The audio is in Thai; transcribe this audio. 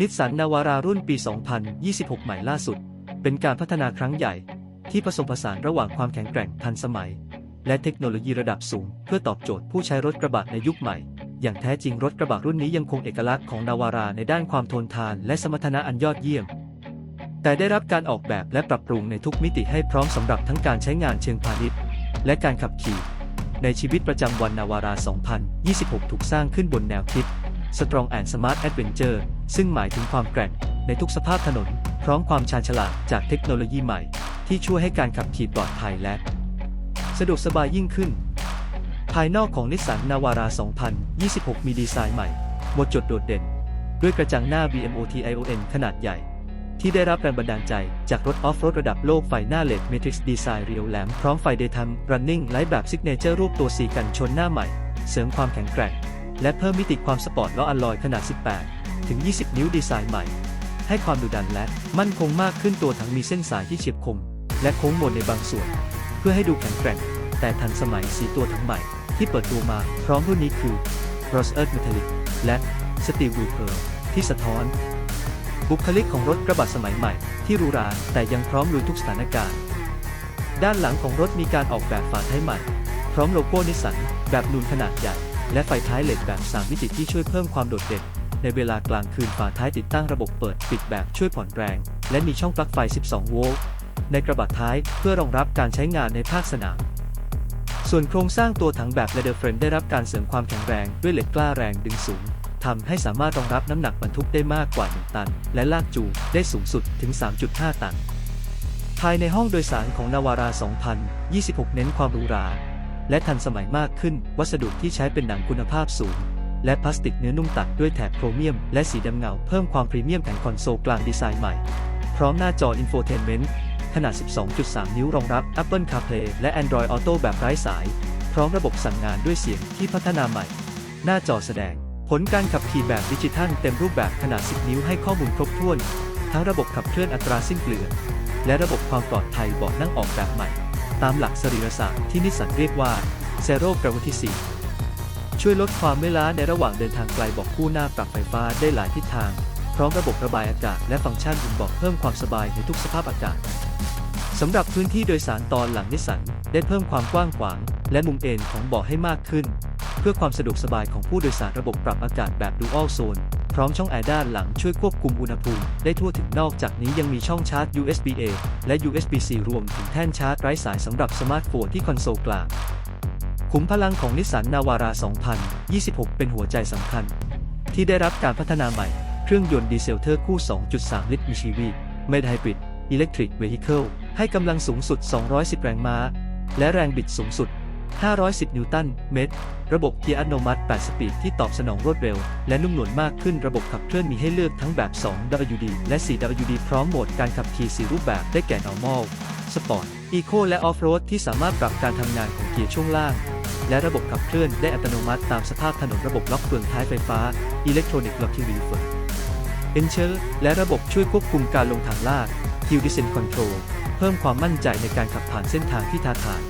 นิสสันนาวารารุ่นปี 2026 ใหม่ล่าสุด เป็นการพัฒนาครั้งใหญ่ ที่ผสมผสานระหว่างความแข็งแกร่งทันสมัย และเทคโนโลยีระดับสูง เพื่อตอบโจทย์ผู้ใช้รถกระบะในยุคใหม่ อย่างแท้จริงรถกระบะรุ่นนี้ยังคงเอกลักษณ์ของนาวาราในด้านความทนทานและสมรรถนะอันยอดเยี่ยม แต่ได้รับการออกแบบและปรับปรุงในทุกมิติให้พร้อมสำหรับทั้งการใช้งานเชิงพาณิชย์ และการขับขี่ ในชีวิตประจำวันนาวารา 2026 ถูกสร้างขึ้นบนแนวคิด Strong and Smart Adventure ซึ่งหมายถึงความแกร่งในทุกสภาพถนน พร้อมความชาญฉลาดจากเทคโนโลยีใหม่ ที่ช่วยให้การขับขี่ปลอดภัยและ สะดวกสบายยิ่งขึ้น ภายนอกของนิสสันนาวารา 2026 มีดีไซน์ใหม่หมดจดโดดเด่น ด้วยกระจังหน้า BMOT ION ขนาดใหญ่ ที่ได้รับแรงบันดาลใจจากรถออฟโรดระดับโลกไฟหน้าเลดเมทริกซ์ดีไซน์เรียวแหลมพร้อมไฟเดย์ทัมรันนิ่งไลท์แบบซิกเนเจอร์รูปตัวสีกันชนหน้าใหม่ เสริมความแข็งแกร่ง และเพิ่มมิติความสปอร์ตล้ออัลลอยขนาด 18 ถึง 20 นิ้วดีไซน์ใหม่ ให้ความดุดันและมั่นคงมากขึ้นตัวถังมีเส้นสายที่เฉียบคม และโค้งมนในบางส่วน เพื่อให้ดูแข็งแกร่ง แต่ทันสมัยสีตัวถังใหม่ ที่เปิดตัวมาพร้อมรุ่นนี้คือ Rose Earth Metallic และ Steel Blue Pearl ที่สะท้อน บุคลิกของรถกระบะสมัยใหม่ ที่หรูหราแต่ยังพร้อมลุยทุกสถานการณ์ ด้านหลังของรถมีการออกแบบฝาท้ายใหม่ พร้อมโลโก้นิสสันแบบนูนขนาดใหญ่ และไฟท้ายเลดแบบ 3 มิติที่ช่วยเพิ่มความโดดเด่น ในเวลากลางคืนฝาท้ายติดตั้งระบบเปิดปิดแบบช่วยผ่อนแรง และมีช่องปลั๊กไฟ 12 โวลต์ในกระบะท้ายเพื่อรองรับการใช้งานในภาคสนาม ส่วนโครงสร้างตัวถังแบบ Leather Frame ได้รับการเสริมความแข็งแรงด้วยเหล็กกล้าแรงดึงสูงทำให้สามารถรองรับน้ำหนักบรรทุกได้มากกว่า 1 ตัน และลากจูงได้สูงสุดถึง 3.5 ตัน ภายในห้องโดยสารของนาวารา 2026 เน้นความหรูหรา และทันสมัยมากขึ้น วัสดุที่ใช้เป็นหนังคุณภาพสูง และพลาสติกเนื้อนุ่มตัดด้วยแถบโครเมียม และสีดำเงาเพิ่มความพรีเมียมแผงคอนโซลกลางดีไซน์ใหม่ พร้อมหน้าจอ Infotainment ขนาด 12.3 นิ้วรองรับ Apple CarPlay และ Android Auto แบบไร้สาย พร้อมระบบสั่งงานด้วยเสียงที่พัฒนาใหม่ หน้าจอแสดง ผลการขับขี่แบบดิจิทัลเต็มรูปแบบขนาด 10 นิ้วให้ข้อมูลครบถ้วน ทั้งระบบขับเคลื่อนอัตราสิ้นเปลืองและระบบความปลอดภัยเบาะนั่งออกแบบใหม่ ตามหลักสรีรศาสตร์ที่นิสสันเรียกว่า Zero Gravity Seat ช่วยลดความเมื่อยล้าในระหว่างเดินทางไกลบอกคู่หน้าปรับไฟฟ้าได้หลายทิศทาง พร้อมระบบระบายอากาศและฟังก์ชันอุ่นบาะเพิ่มความสบายในทุกสภาพอากาศสำหรับพื้นที่โดยสารตอนหลังนิสสันได้เพิ่มความกว้างขวาง และมุมเอนของเบาะให้มากขึ้น เพื่อความสะดวกสบายของผู้โดยสารระบบปรับอากาศแบบ Dual Zone พร้อมช่องแอร์ด้านหลังช่วยควบคุมอุณหภูมิได้ทั่วถึงนอกจากนี้ยังมีช่องชาร์จ USB-A และ USB-C รวมถึงแท่นชาร์จไร้สายสำหรับสมาร์ทโฟนที่คอนโซลกลาง ขุมพลังของนิสสันนาวารา 2026 เป็นหัวใจสำคัญ ที่ได้รับการพัฒนาใหม่ เครื่องยนต์ดีเซลเทอร์คู่ 2.3 ลิตรมิชีวีเมดไฮบริดอิเล็กทริกเว i ิเคิลให้กำลังสูงสุด 210 แรงม้า และแรงบิดสูงสุด 510 นิวตันเมตร ระบบเกียร์อัตโนมัติ 8 สปีดที่ตอบสนองรวดเร็ว และนุ่มนวลมากขึ้น ระบบขับเคลื่อนมีให้เลือกทั้งแบบ 2WD และ 4WD พร้อมโหมดการขับขี่ 4 รูปแบบได้แก่ Normal Sport Eco และ Off-road ที่สามารถปรับการทำงานของเกียร์ช่วงล่าง และระบบขับเคลื่อนได้อัตโนมัติตามสภาพถนนระบบล็อกเฟืองท้ายไฟฟ้า Electronic Locking Reverse Ensure และระบบช่วยควบคุมการลงทางลาด Hill Descent Control เพิ่มความมั่นใจในการขับผ่านเส้นทางที่ท้าทาย